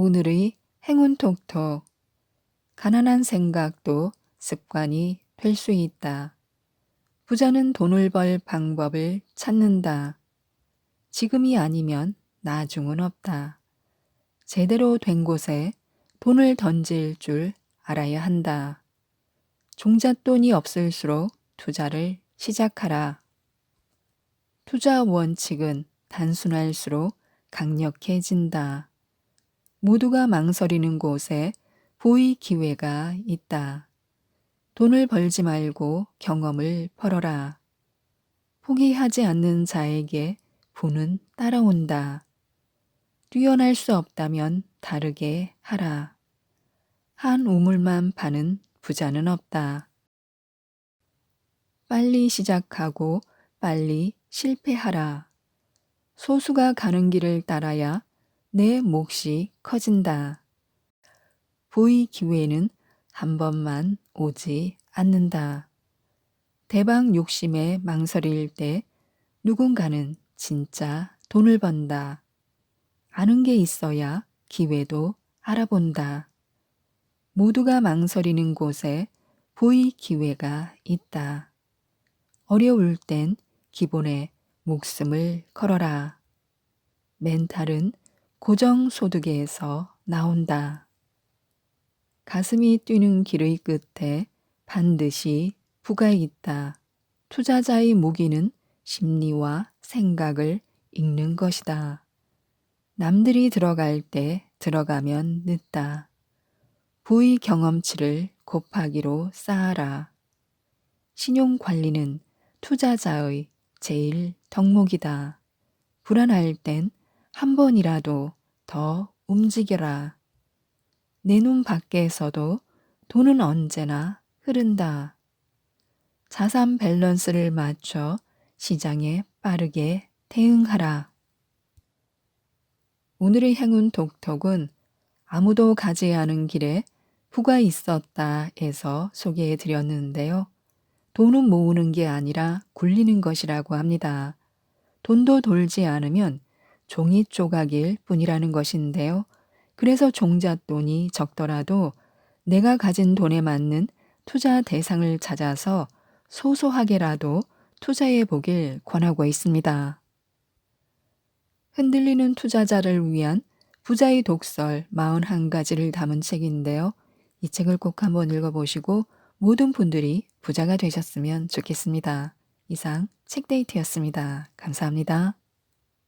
오늘의 행운 톡톡. 가난한 생각도 습관이 될 수 있다. 부자는 돈을 벌 방법을 찾는다. 지금이 아니면 나중은 없다. 제대로 된 곳에 돈을 던질 줄 알아야 한다. 종잣돈이 없을수록 투자를 시작하라. 투자 원칙은 단순할수록 강력해진다. 모두가 망설이는 곳에 보이 기회가 있다. 돈을 벌지 말고 경험을 벌어라. 포기하지 않는 자에게 부는 따라온다. 뛰어날 수 없다면 다르게 하라. 한 우물만 파는 부자는 없다. 빨리 시작하고 빨리 실패하라. 소수가 가는 길을 따라야 내 몫이 커진다. 부의 기회는 한 번만 오지 않는다. 대박 욕심에 망설일 때 누군가는 진짜 돈을 번다. 아는 게 있어야 기회도 알아본다. 모두가 망설이는 곳에 부의 기회가 있다. 어려울 땐 기본에 목숨을 걸어라. 멘탈은 고정소득에서 나온다. 가슴이 뛰는 길의 끝에 반드시 부가 있다. 투자자의 무기는 심리와 생각을 읽는 것이다. 남들이 들어갈 때 들어가면 늦다. 부의 경험치를 곱하기로 쌓아라. 신용 관리는 투자자의 제일 덕목이다. 불안할 땐 한 번이라도 더 움직여라. 내 눈 밖에서도 돈은 언제나 흐른다. 자산 밸런스를 맞춰 시장에 빠르게 대응하라. 오늘의 행운 톡톡은 아무도 가지 않은 길에 부가 있었다 에서 소개해 드렸는데요. 돈은 모으는 게 아니라 굴리는 것이라고 합니다. 돈도 돌지 않으면 종이 조각일 뿐이라는 것인데요. 그래서 종잣돈이 적더라도 내가 가진 돈에 맞는 투자 대상을 찾아서 소소하게라도 투자해 보길 권하고 있습니다. 흔들리는 투자자를 위한 부자의 독설 41가지를 담은 책인데요. 이 책을 꼭 한번 읽어보시고 모든 분들이 부자가 되셨으면 좋겠습니다. 이상 책데이트였습니다. 감사합니다.